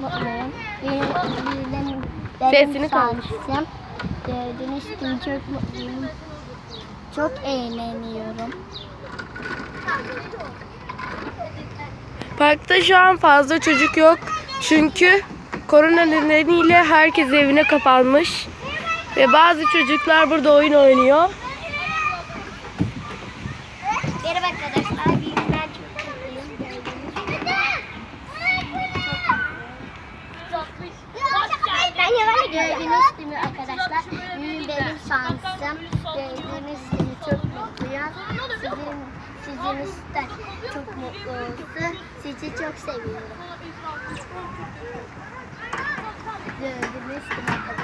mutluyum. Benim, benim, Sesini şansım. Gördüğünüz için çok mutluyum. Çok eğleniyorum. Parkta şu an fazla çocuk yok. Çünkü korona nedeniyle herkes evine kapanmış. Ve bazı çocuklar burada oyun oynuyor. Merhaba arkadaşlar. Ben çok mutluyum. Gördüğünüz gibi. Ben yavaş gördüğünüz gibi arkadaşlar. Benim şansım. Gördüğünüz gibi çok mutluyum. Sizin, sizin de çok mutlu olsun. Sizi çok seviyorum. Gördüğünüz gibi. Arkadaşlar.